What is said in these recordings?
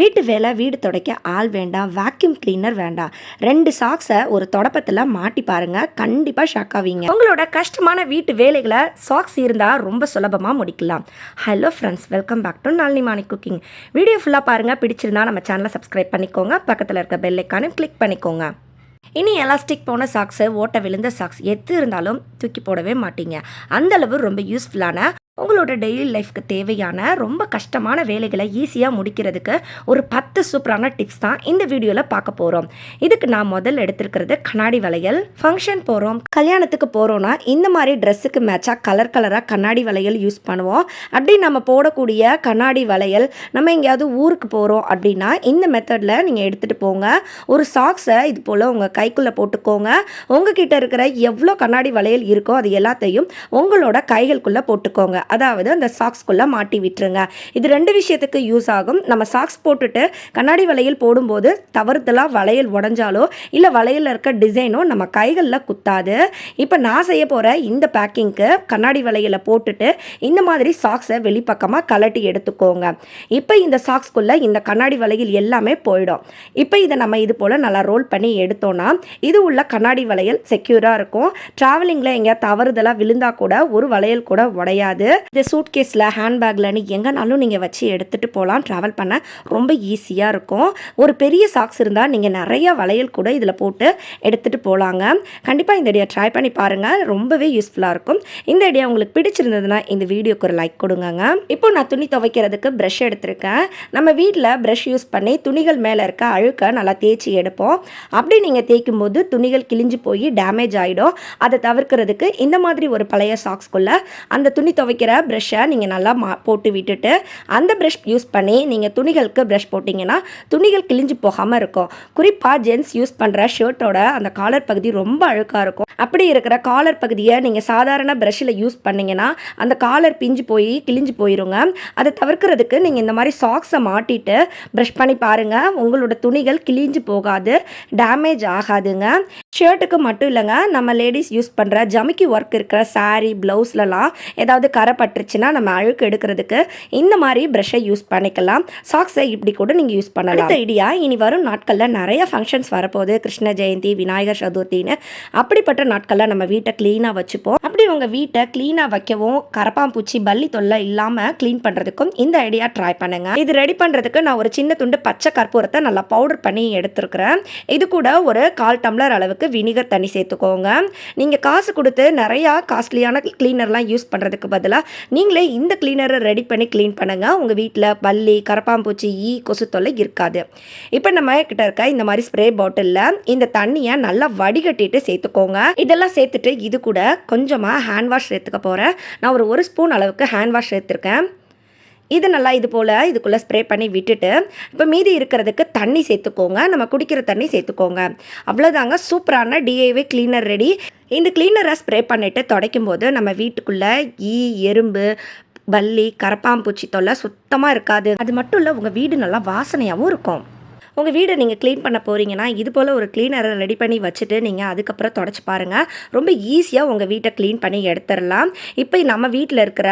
வீட்டு வேலை வீடு துடைக்க ஆள் வேண்டாம் வேக்யூம் கிளீனர் வேண்டாம் ரெண்டு சாக்ஸை ஒரு தொடப்பத்தில் மாட்டி பாருங்க. கண்டிப்பாக ஷாக் ஆவீங்க. உங்களோட கஷ்டமான வீட்டு வேலைகளை சாக்ஸ் இருந்தால் ரொம்ப சுலபமாக முடிக்கலாம். Hello friends welcome back to Nalini Mani cooking video ஃபுல்லாக பாருங்கள் பிடிச்சிருந்தா நம்ம சேனலை சப்ஸ்கிரைப் பண்ணிக்கோங்க. பக்கத்தில் இருக்க பெல்லைக்கானும் கிளிக் பண்ணிக்கோங்க. இனி எலாஸ்டிக் போன சாக்ஸு ஓட்ட விழுந்த சாக்ஸ் எது இருந்தாலும் தூக்கி போடவே மாட்டீங்க. அந்தளவு ரொம்ப யூஸ்ஃபுல்லான உங்களோட டெய்லி லைஃப்க்கு தேவையான ரொம்ப கஷ்டமான வேலைகளை ஈஸியாக முடிக்கிறதுக்கு ஒரு பத்து சூப்பரான டிப்ஸ் தான் இந்த வீடியோவில் பார்க்க போகிறோம் இதுக்கு நான் முதல் எடுத்திருக்கிறது கண்ணாடி வளையல். ஃபங்க்ஷன் போகிறோம் கல்யாணத்துக்கு போகிறோன்னா இந்த மாதிரி ட்ரெஸ்ஸுக்கு மேட்சாக கலர் கலராக கண்ணாடி வளையல் யூஸ் பண்ணுவோம். அப்படி நம்ம போடக்கூடிய கண்ணாடி வளையல் நம்ம எங்கேயாவது ஊருக்கு போகிறோம் அப்படின்னா இந்த மெத்தடில் நீங்கள் எடுத்துகிட்டு போங்க. ஒரு சாக்ஸை இது போல் உங்கள் கைக்குள்ளே போட்டுக்கோங்க. உங்ககிட்ட இருக்கிற எவ்வளோ கண்ணாடி வளையல் இருக்கோ அது எல்லாத்தையும் உங்களோட கைகளுக்குள்ளே போட்டுக்கோங்க. அதாவது அந்த சாக்ஸ்குள்ளே மாட்டி விட்டுருங்க. இது ரெண்டு விஷயத்துக்கு யூஸ் ஆகும். நம்ம சாக்ஸ் போட்டுட்டு கண்ணாடி வளையல் போடும்போது தவறுதலாக வளையல் உடஞ்சாலோ இல்லை வளையலில் இருக்க டிசைனோ நம்ம கைகளில் குத்தாது. இப்போ நான் செய்ய போகிற இந்த பேக்கிங்க்கு கண்ணாடி வளையலை போட்டுட்டு இந்த மாதிரி சாக்ஸை வெளிப்பக்கமாக கலட்டி எடுத்துக்கோங்க. இப்போ இந்த சாக்ஸ்குள்ளே இந்த கண்ணாடி வளையல் எல்லாமே போயிடும். இப்போ இதை நம்ம இது போல் நல்லா ரோல் பண்ணி எடுத்தோன்னா இது உள்ள கண்ணாடி வளையல் செக்யூராக இருக்கும். ட்ராவலிங்கில் எங்கேயா தவறுதலாக விழுந்தால் கூட ஒரு வளையல் கூட உடையாது. இந்த சூட் கேஸில் ஹேண்ட்பேக்லன்னு எங்கேனாலும் நீங்கள் வச்சு எடுத்துகிட்டு போகலாம் ட்ராவல் பண்ண ரொம்ப ஈஸியாக இருக்கும். ஒரு பெரிய சாக்ஸ் இருந்தால் நீங்கள் நிறைய வளையல் கூட இதில் போட்டு எடுத்துகிட்டு போகலாங்க. கண்டிப்பாக இந்த ஐடியா ட்ரை பண்ணி பாருங்கள் ரொம்பவே யூஸ்ஃபுல்லாக இருக்கும். இந்த ஐடியா உங்களுக்கு பிடிச்சிருந்ததுன்னா இந்த வீடியோக்கு ஒரு லைக் கொடுங்கங்க. இப்போ நான் துணி துவைக்கிறதுக்கு ப்ரஷ் எடுத்திருக்கேன். நம்ம வீட்டில் ப்ரஷ் யூஸ் பண்ணி துணிகள் மேலே இருக்க அழுக்க நல்லா தேய்ச்சி எடுப்போம். அப்படி நீங்கள் தேய்க்கும் போது துணிகள் கிழிஞ்சு போய் டேமேஜ் ஆகிடும் அதை தவிர்க்கிறதுக்கு இந்த மாதிரி ஒரு பழைய சாக்ஸ்குள்ளே அந்த துணி துவைக்கிற ப்ரஷ்ஷை நீங்கள் நல்லா மா போட்டு விட்டுட்டு அந்த ப்ரெஷ் யூஸ் பண்ணி நீங்கள் துணிகளுக்கு ப்ரஷ் போட்டிங்கன்னா துணிகள் கிழிஞ்சு போகாமல் இருக்கும். குறிப்பாக ஜென்ஸ் யூஸ் பண்ணுற ஷர்ட்டோட அந்த காலர் பகுதி ரொம்ப அழுக்காக இருக்கும். அப்படி இருக்கிற காலர் பகுதியை நீங்கள் சாதாரண ப்ரெஷ்ஷில் யூஸ் பண்ணிங்கன்னா அந்த காலர் பிஞ்சு போய் கிழிஞ்சு போயிருங்க. அதை தவிர்க்கிறதுக்கு நீங்கள் இந்த மாதிரி சாக்ஸை மாட்டிட்டு ப்ரெஷ் பண்ணி பாருங்கள் உங்களோட துணிகள் கிழிஞ்சு போகாது டேமேஜ் ஆகாதுங்க. ஷர்ட்டுக்கு மட்டும் இல்லைங்க நம்ம லேடிஸ் யூஸ் பண்ணுற ஜமிக்கி ஒர்க் இருக்கிற சாரீ ப்ளவுஸ்லலாம் ஏதாவது கரை பட்டுருச்சுன்னா நம்ம அழுக்கு எடுக்கிறதுக்கு இந்த மாதிரி ப்ரஷ்ஷை யூஸ் பண்ணிக்கலாம். சாக்ஸை இப்படி கூட நீங்கள் யூஸ் பண்ணலாம். அடுத்த ஐடியா இனி வரும் நாட்களில் நிறைய ஃபங்க்ஷன்ஸ் வரப்போகுது. கிருஷ்ண ஜெயந்தி விநாயகர் சதுர்த்தின்னு அப்படிப்பட்ட நாட்களில் நம்ம வீட்டை க்ளீனாக வச்சுப்போம். அப்படி உங்கள் வீட்டை க்ளீனாக வைக்கவும் கரப்பாம்பூச்சி பள்ளி தொல்லை இல்லாமல் க்ளீன் பண்ணுறதுக்கும் இந்த ஐடியா ட்ரை பண்ணுங்க. இது ரெடி பண்ணுறதுக்கு நான் ஒரு சின்ன துண்டு பச்சை கற்பூரத்தை நல்லா பவுடர் பண்ணி எடுத்துருக்கிறேன். இது கூட ஒரு கால் டம்ளர் அளவுக்கு வினிகர் தண்ணி சேர்த்துக்கோங்க. நீங்கள் காசு கொடுத்து நிறையா காஸ்ட்லியான க்ளீனர்லாம் யூஸ் பண்ணுறதுக்கு பதிலாக நீங்களே இந்த க்ளீனரை ரெடி பண்ணி க்ளீன் பண்ணுங்கள் உங்கள் வீட்டில் பல்லி கரப்பாம்பூச்சி ஈ கொசு தொல்லை இருக்காது. இப்போ நம்ம கிட்ட இருக்க இந்த மாதிரி ஸ்ப்ரே பாட்டிலில் இந்த தண்ணியை நல்லா வடிகட்டிட்டு சேர்த்துக்கோங்க. இதெல்லாம் சேர்த்துட்டு இது கூட கொஞ்சமாக ஹேண்ட் வாஷ் சேர்த்துக்க போகிறேன் நான் ஒரு ஒரு ஸ்பூன் அளவுக்கு ஹேண்ட் வாஷ் சேர்த்துருக்கேன். இது நல்லா இது போல் இதுக்குள்ளே ஸ்ப்ரே பண்ணி விட்டுட்டு இப்போ மீதி இருக்கிறதுக்கு தண்ணி சேர்த்துக்கோங்க. நம்ம குடிக்கிற தண்ணி சேர்த்துக்கோங்க. அவ்வளோதாங்க சூப்பரான டிஐவே க்ளீனர் ரெடி இந்த க்ளீனரை ஸ்ப்ரே பண்ணிவிட்டு துடைக்கும் போது நம்ம வீட்டுக்குள்ளே ஈ எறும்பு பல்லி கரப்பாம்பூச்சி தொல்லை சுத்தமாக இருக்காது. அது மட்டும் இல்லை உங்கள் வீடு நல்லா வாசனையாகவும் இருக்கும். உங்கள் வீடை நீங்கள் க்ளீன் பண்ண போகிறீங்கன்னா இது போல் ஒரு க்ளீனரை ரெடி பண்ணி வச்சுட்டு நீங்கள் அதுக்கப்புறம் தொடச்சி பாருங்கள் ரொம்ப ஈஸியாக உங்கள் வீட்டை க்ளீன் பண்ணி எடுத்துடலாம். இப்போ நம்ம வீட்டில் இருக்கிற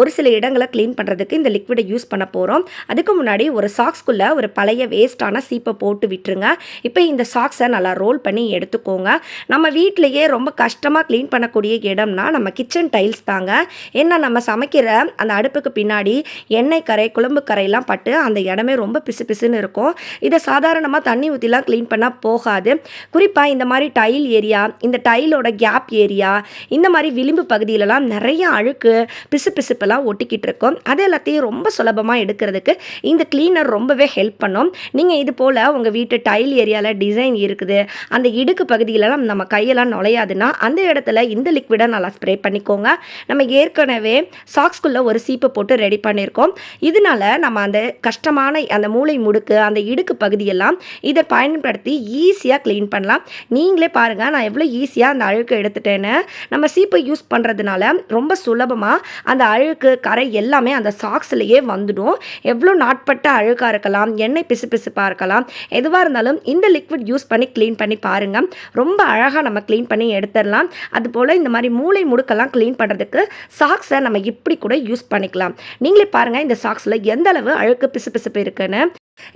ஒரு சில இடங்களை க்ளீன் பண்ணுறதுக்கு இந்த லிக்விடை யூஸ் பண்ண போகிறோம் அதுக்கு முன்னாடி ஒரு சாக்ஸ்குள்ளே ஒரு பழைய வேஸ்ட்டான சீப்பை போட்டு விட்டுருங்க. இப்போ இந்த சாக்ஸை நல்லா ரோல் பண்ணி எடுத்துக்கோங்க. நம்ம வீட்டிலையே ரொம்ப கஷ்டமாக க்ளீன் பண்ணக்கூடிய இடம்னா நம்ம கிச்சன் டைல்ஸ் தாங்க. ஏன்னா நம்ம சமைக்கிற அந்த அடுப்புக்கு பின்னாடி எண்ணெய் கரை குழம்பு கரையெல்லாம் பட்டு அந்த இடமே ரொம்ப பிசு பிசுன்னு இருக்கும். இதை சாதாரணமாக தண்ணி ஊற்றிலாம் க்ளீன் பண்ணால் போகாது. குறிப்பாக இந்த மாதிரி டைல் ஏரியா இந்த டைலோட கேப் ஏரியா இந்த மாதிரி விளிம்பு பகுதியிலலாம் நிறைய அழுக்கு பிசு பிசுப்பெல்லாம் ஒட்டிக்கிட்டு இருக்கும். அது எல்லாத்தையும் ரொம்ப சுலபமாக எடுக்கிறதுக்கு இந்த க்ளீனர் ரொம்பவே ஹெல்ப் பண்ணும். நீங்கள் இது போல் உங்கள் வீட்டு டைல் ஏரியாவில் டிசைன் இருக்குது. அந்த இடுக்கு பகுதியிலலாம் நம்ம கையெல்லாம் நுழையாதுன்னா அந்த இடத்துல இந்த லிக்விடை நல்லா ஸ்ப்ரே பண்ணிக்கோங்க. நம்ம ஏற்கனவே சாக்ஸ்குள்ளே ஒரு சீப்பு போட்டு ரெடி பண்ணியிருக்கோம். இதனால நம்ம அந்த கஷ்டமான அந்த மூளை முடுக்கு அந்த இடுக்கு பகுதி பகுதியெல்லாம் இதை பயன்படுத்தி ஈஸியாக க்ளீன் பண்ணலாம். நீங்களே பாருங்கள் நான் எவ்வளோ ஈஸியாக அந்த அழுக்கு எடுத்துட்டேன்னு. நம்ம சீப்பை யூஸ் பண்ணுறதுனால ரொம்ப சுலபமாக அந்த அழுக்கு கரை எல்லாமே அந்த சாக்ஸ்லேயே வந்துடும். எவ்வளோ நாட்பட்ட அழுக்காக இருக்கலாம் எண்ணெய் பிசு பிசுப்பாக இருக்கலாம் எதுவாக இருந்தாலும் இந்த லிக்விட் யூஸ் பண்ணி க்ளீன் பண்ணி பாருங்கள் ரொம்ப அழகாக நம்ம க்ளீன் பண்ணி எடுத்துடலாம். அதுபோல் இந்த மாதிரி மூளை முடுக்கெல்லாம் க்ளீன் பண்ணுறதுக்கு சாக்ஸை நம்ம இப்படி கூட யூஸ் பண்ணிக்கலாம். நீங்களே பாருங்கள் இந்த சாக்ஸில் எந்த அளவு அழுக்கு பிசு பிசுப்பு இருக்குன்னு.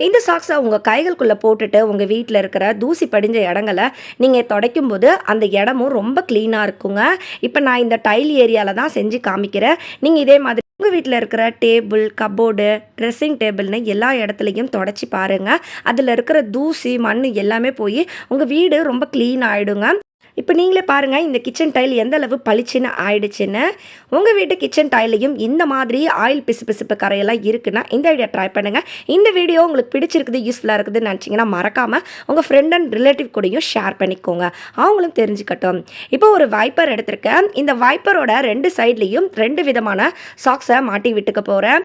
இந்த சாக்ஸை உங்கள் கைகளுக்குள்ளே போட்டுட்டு உங்கள் வீட்டில் இருக்கிற தூசி படிஞ்ச இடங்களை நீங்கள் துடைக்கும் போது அந்த இடமும் ரொம்ப க்ளீனாக இருக்குங்க. இப்போ நான் இந்த டைல் ஏரியாவில் தான் செஞ்சு காமிக்கிறேன். நீங்கள் இதே மாதிரி உங்கள் வீட்டில் இருக்கிற டேபிள் கபோர்டு ட்ரெஸ்ஸிங் டேபிள்னு எல்லா இடத்துலையும் தொடச்சி பாருங்கள் அதில் இருக்கிற தூசி மண் எல்லாமே போய் உங்கள் வீடு ரொம்ப க்ளீன் ஆகிடுங்க இப்போ நீங்களே பாருங்கள் இந்த கிச்சன் டைல் எந்த அளவு பளிச்சுன்னு ஆயிடுச்சுன்னு. உங்கள் வீட்டு கிச்சன் டைல்லையும் இந்த மாதிரி ஆயில் பிசு பிசுப்பு கரையெல்லாம் இருக்குன்னா இந்த ஐடியா ட்ரை பண்ணுங்கள் இந்த வீடியோ உங்களுக்கு பிடிச்சிருக்குது யூஸ்ஃபுல்லாக இருக்குதுன்னு நினச்சிங்கன்னா மறக்காமல் உங்கள் ஃப்ரெண்ட் அண்ட் ரிலேட்டிவ் கூடயும் ஷேர் பண்ணிக்கோங்க. அவங்களும் தெரிஞ்சுக்கட்டும். இப்போ ஒரு வைப்பர் எடுத்திருக்கேன். இந்த வைப்பரோட ரெண்டு சைட்லேயும் ரெண்டு விதமான சாக்ஸை மாட்டி விட்டுக்க போகிறேன்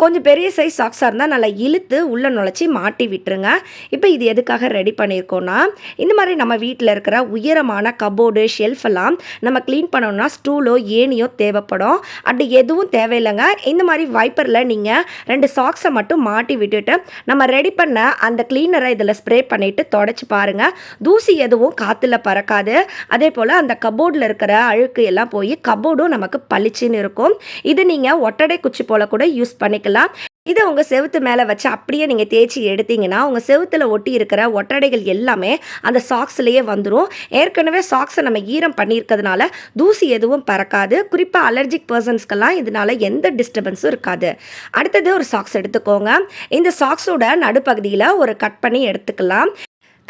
கொஞ்சம் பெரிய சைஸ் சாக்ஸாக இருந்தால் நல்லா இழுத்து உள்ளே நுழைச்சி மாட்டி விட்டுருங்க. இப்போ இது எதுக்காக ரெடி பண்ணியிருக்கோன்னா இந்த மாதிரி நம்ம வீட்டில் இருக்கிற உயரமான கபோர்டு ஷெல்ஃப் எல்லாம் நம்ம க்ளீன் பண்ணோம்னா ஸ்டூலோ ஏனியோ தேவைப்படும். அப்படி எதுவும் தேவையில்லைங்க. இந்த மாதிரி வைப்பரில் நீங்கள் ரெண்டு சாக்ஸை மட்டும் மாட்டி விட்டுட்டு நம்ம ரெடி பண்ண அந்த க்ளீனரை இதில் ஸ்ப்ரே பண்ணிவிட்டு தொடச்சி பாருங்கள் தூசி எதுவும் காற்றுல பறக்காது. அதே போல் அந்த கபோர்டில் இருக்கிற அழுக்கு எல்லாம் போய் கபோர்டும் நமக்கு பளிச்சுன்னு இருக்கும். இது நீங்கள் ஒட்டடை குச்சி போல் கூட யூஸ் பண்ணிக்கலாம். இதை உங்கள் செவுத்து மேலே வச்சு அப்படியே நீங்கள் தேய்ச்சி எடுத்தீங்கன்னா உங்கள் செவுத்தில் ஒட்டி இருக்கிற ஒட்டடைகள் எல்லாமே அந்த சாக்ஸ்லேயே வந்துடும் ஏற்கனவே சாக்ஸை நம்ம ஈரம் பண்ணியிருக்கிறதுனால தூசி எதுவும் பறக்காது. குறிப்பாக அலர்ஜிக் பர்சன்ஸ்க்கெல்லாம் இதனால எந்த டிஸ்டர்பன்ஸும் இருக்காது. அடுத்தது ஒரு சாக்ஸ் எடுத்துக்கோங்க. இந்த சாக்ஸோட நடுப்பகுதியில் ஒரு கட் பண்ணி எடுத்துக்கலாம்.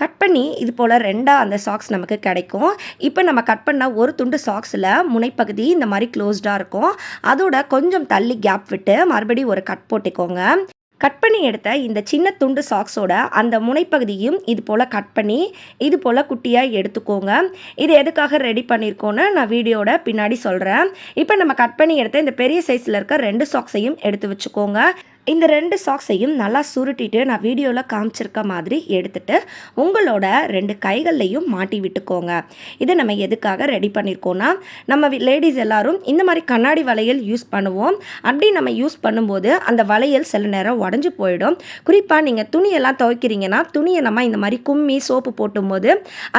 கட் பண்ணி இது போல் ரெண்டாக அந்த சாக்ஸ் நமக்கு கிடைக்கும். இப்போ நம்ம கட் பண்ணால் ஒரு துண்டு சாக்ஸில் முனைப்பகுதி இந்த மாதிரி க்ளோஸ்டாக இருக்கும். அதோட கொஞ்சம் தள்ளி கேப் விட்டு மறுபடியும் ஒரு கட் போட்டுக்கோங்க. கட் பண்ணி எடுத்த இந்த சின்ன துண்டு சாக்ஸோட அந்த முனைப்பகுதியும் இது போல் கட் பண்ணி இது போல் குட்டியாக எடுத்துக்கோங்க. இது எதுக்காக ரெடி பண்ணியிருக்கோன்னு நான் வீடியோட பின்னாடி சொல்கிறேன் இப்போ நம்ம கட் பண்ணி எடுத்த இந்த பெரிய சைஸில் இருக்க ரெண்டு சாக்ஸையும் எடுத்து வச்சுக்கோங்க. இந்த ரெண்டு சாக்ஸையும் நல்லா சுருட்டிட்டு நான் வீடியோவில் காமிச்சிருக்க மாதிரி எடுத்துட்டு உங்களோட ரெண்டு கைகள்லையும் மாட்டி விட்டுக்கோங்க. இதை நம்ம எதுக்காக ரெடி பண்ணியிருக்கோன்னா நம்ம லேடிஸ் எல்லாரும் இந்த மாதிரி கண்ணாடி வளையல் யூஸ் பண்ணுவோம். அப்படி நம்ம யூஸ் பண்ணும்போது அந்த வளையல் சில நேரம் உடஞ்சி போயிடும். குறிப்பாக நீங்கள் துணியெல்லாம் துவைக்கிறீங்கன்னா துணியை நம்ம இந்த மாதிரி கும்மி சோப்பு போட்டும்போது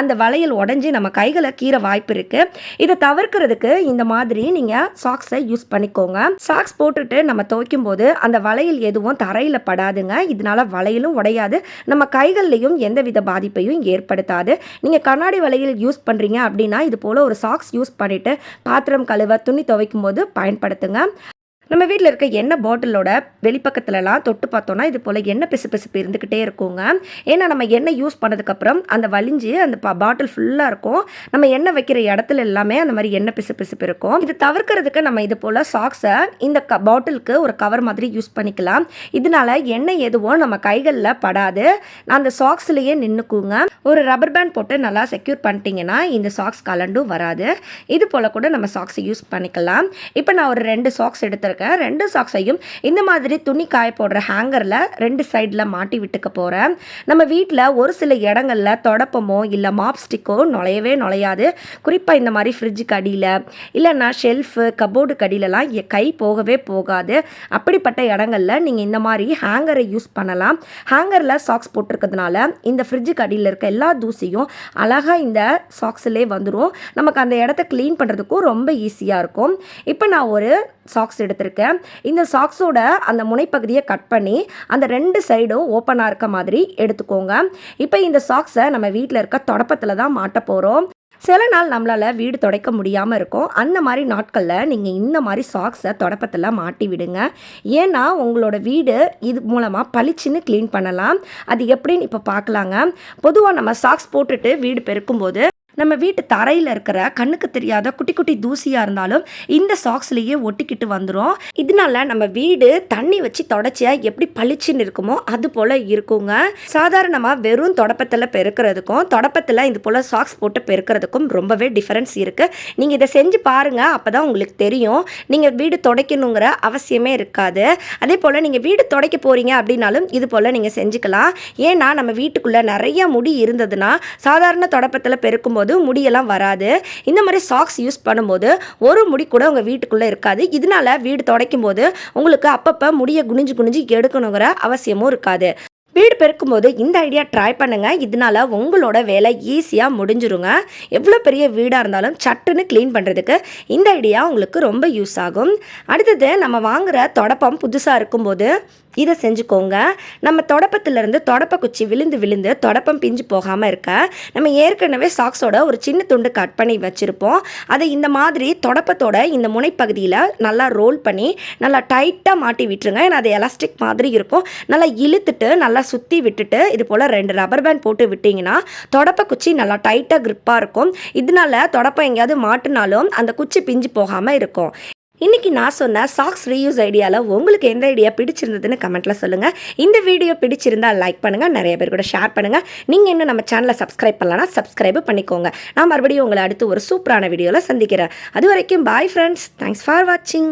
அந்த வளையல் உடஞ்சி நம்ம கைகளை கீற வாய்ப்பு இருக்குது இதை தவிர்க்கிறதுக்கு இந்த மாதிரி நீங்கள் சாக்ஸை யூஸ் பண்ணிக்கோங்க. சாக்ஸ் போட்டுட்டு நம்ம துவைக்கும் போது அந்த வளையல் எதுவும் தரையில் படாதுங்க. இதனால வளையலும் உடையாது. நம்ம கைகள்லையும் எந்தவித பாதிப்பையும் ஏற்படுத்தாது. நீங்கள் கண்ணாடி வளையல் யூஸ் பண்ணுறீங்க அப்படின்னா இது போல் ஒரு சாக்ஸ் யூஸ் பண்ணிவிட்டு பாத்திரம் கழுவ துணி துவைக்கும் போது பயன்படுத்துங்க. நம்ம வீட்டில் இருக்க எண்ணெய் பாட்டிலோட வெளிப்பக்கத்துலலாம் தொட்டு பார்த்தோன்னா இது போல் எண்ணெய் பிசு பிசுப்பு இருந்துக்கிட்டே இருக்குங்க. ஏன்னா நம்ம எண்ணெய் யூஸ் பண்ணதுக்கப்புறம் அந்த வலிஞ்சு அந்த பாட்டில் ஃபுல்லாக இருக்கும். நம்ம எண்ணெய் வைக்கிற இடத்துல எல்லாமே அந்த மாதிரி எண்ணெய் பிசு பிசுப்பு இருக்கும் இது தவிர்க்கிறதுக்கு நம்ம இது போல் சாக்ஸை இந்த க பாட்டிலுக்கு ஒரு கவர் மாதிரி யூஸ் பண்ணிக்கலாம். இதனால எண்ணெய் எதுவும் நம்ம கைகளில் படாது. நான் அந்த சாக்ஸ்லேயே நின்றுக்குங்க ஒரு ரப்பர் பேண்ட் போட்டு நல்லா செக்யூர் பண்ணிட்டீங்கன்னா இந்த சாக்ஸ் கலண்டும் வராது. இது போல் கூட நம்ம சாக்ஸை யூஸ் பண்ணிக்கலாம். இப்போ நான் ஒரு ரெண்டு சாக்ஸ் எடுத்துருக்கேன். போட்டிருக்கேன் ரெண்டு சாக்ஸையும் இந்த மாதிரி துணி காய போடுற ஹேங்கரில் ரெண்டு சைடில் மாட்டி விட்டுக்க போகிறேன் நம்ம வீட்டில் ஒரு சில இடங்களில் தொடப்பமோ இல்லை மாப் ஸ்டிக்கோ நுழையவே நுழையாது. குறிப்பாக இந்த மாதிரி ஃப்ரிட்ஜுக்கு அடியில் இல்லைன்னா ஷெல்ஃபு கபோர்டு கடியிலலாம் கை போகவே போகாது. அப்படிப்பட்ட இடங்களில் நீங்கள் இந்த மாதிரி ஹேங்கரை யூஸ் பண்ணலாம். ஹேங்கரில் சாக்ஸ் போட்டிருக்கிறதுனால இந்த ஃப்ரிட்ஜுக்கு அடியில் இருக்க எல்லா தூசியும் அழகாக இந்த சாக்ஸ்லேயே வந்துடும் நமக்கு அந்த இடத்த க்ளீன் பண்ணுறதுக்கும் ரொம்ப ஈஸியாக இருக்கும். இப்போ நான் ஒரு சாக்ஸ் எடுத்திருக்கேன். இந்த சாக்ஸோட அந்த முனைப்பகுதியை கட் பண்ணி அந்த ரெண்டு சைடும் ஓப்பனாக இருக்க மாதிரி எடுத்துக்கோங்க. இப்போ இந்த சாக்ஸை நம்ம வீட்டில் இருக்க தொடப்பத்தில் தான் மாட்ட போகிறோம் சில நாள் நம்மளால் வீடு துடைக்க முடியாமல் இருக்கும். அந்த மாதிரி நாட்களில் நீங்கள் இந்த மாதிரி சாக்ஸை தொடப்பத்தில் மாட்டி விடுங்க. ஏன்னா உங்களோட வீடு இது மூலமாக பளிச்சுன்னு க்ளீன் பண்ணலாம். அது எப்படின்னு இப்போ பார்க்கலாங்க பொதுவாக நம்ம சாக்ஸ் போட்டுட்டு வீடு பெருக்கும்போது நம்ம வீட்டு தரையில் இருக்கிற கண்ணுக்கு தெரியாத குட்டி குட்டி தூசியாக இருந்தாலும் இந்த சாக்ஸ்லேயே ஒட்டிக்கிட்டு வந்துடும் இதனால நம்ம வீடு தண்ணி வச்சு தொடச்சியா எப்படி பளிச்சுன்னு இருக்குமோ அது போல் இருக்குங்க. சாதாரணமாக வெறும் தொடப்பத்தில் பெருக்கிறதுக்கும் தொடப்பத்தில் இது போல் சாக்ஸ் போட்டு பெருக்கிறதுக்கும் ரொம்பவே டிஃப்ரென்ஸ் இருக்குது நீங்கள் இதை செஞ்சு பாருங்கள் அப்போ தான் உங்களுக்கு தெரியும். நீங்கள் வீடு துடைக்கணுங்கிற அவசியமே இருக்காது. அதே போல் நீங்கள் வீடு துடைக்க போகிறீங்க அப்படின்னாலும் இது போல் நீங்கள் செஞ்சுக்கலாம். ஏன்னா நம்ம வீட்டுக்குள்ளே நிறைய முடி இருந்ததுன்னா சாதாரண தொடப்பத்தில் பெருக்கும்போது போது முடியெல்லாம் வராது. இந்த மாதிரி சாக்ஸ் யூஸ் பண்ணும்போது ஒரு முடி கூட உங்கள் வீட்டுக்குள்ளே இருக்காது. இதனால வீடு துடைக்கும் போது உங்களுக்கு அப்பப்போ முடியை குனிஞ்சு குனிஞ்சு எடுக்கணுங்கிற அவசியமும் இருக்காது. வீடு பெருக்கும்போது இந்த ஐடியா ட்ரை பண்ணுங்கள் இதனால உங்களோட வேலை ஈஸியாக முடிஞ்சிருங்க. எவ்வளோ பெரிய வீடாக இருந்தாலும் சட்டுன்னு க்ளீன் பண்ணுறதுக்கு இந்த ஐடியா உங்களுக்கு ரொம்ப யூஸ் ஆகும். அடுத்தது நம்ம வாங்குகிற தொடப்பம் புதுசாக இருக்கும்போது இதை செஞ்சுக்கோங்க. நம்ம தொடப்பத்துலேருந்து தொடப்ப குச்சி விழுந்து விழுந்து தொடப்பம் பிஞ்சு போகாமல் இருக்க நம்ம ஏற்கனவே சாக்ஸோட ஒரு சின்ன துண்டு கட் பண்ணி வச்சுருப்போம். அதை இந்த மாதிரி தொடப்பத்தோட இந்த முனைப்பகுதியில் நல்லா ரோல் பண்ணி நல்லா டைட்டாக மாட்டி விட்டுருங்க. ஏன்னா அது எலாஸ்டிக் மாதிரி இருக்கும். நல்லா இழுத்துட்டு நல்லா சுற்றி விட்டுட்டு இது போல் ரெண்டு ரப்பர் பேண்ட் போட்டு விட்டிங்கன்னா தொடப்ப குச்சி நல்லா டைட்டாக க்ரிப்பாக இருக்கும். இதனால தொடப்பம் எங்கேயாவது மாட்டினாலும் அந்த குச்சி பிஞ்சு போகாமல் இருக்கும். இன்றைக்கி நான் சொன்ன சாக்ஸ் ரீயூஸ் ஐடியாவில் உங்களுக்கு எந்த ஐடியா பிடிச்சிருந்ததுன்னு கமெண்ட்டில் சொல்லுங்கள் இந்த வீடியோ பிடிச்சிருந்தால் லைக் பண்ணுங்கள் நிறைய பேர் கூட ஷேர் பண்ணுங்கள் நீங்கள் இன்னும் நம்ம சேனலை சப்ஸ்கிரைப் பண்ணலன்னா சப்ஸ்கிரைப் பண்ணிக்கோங்க. நான் மறுபடியும் உங்களை அடுத்து ஒரு சூப்பரான வீடியோவில் சந்திக்கிறேன். அது வரைக்கும் பாய் ஃப்ரெண்ட்ஸ் தேங்க்ஸ் ஃபார் வாட்சிங்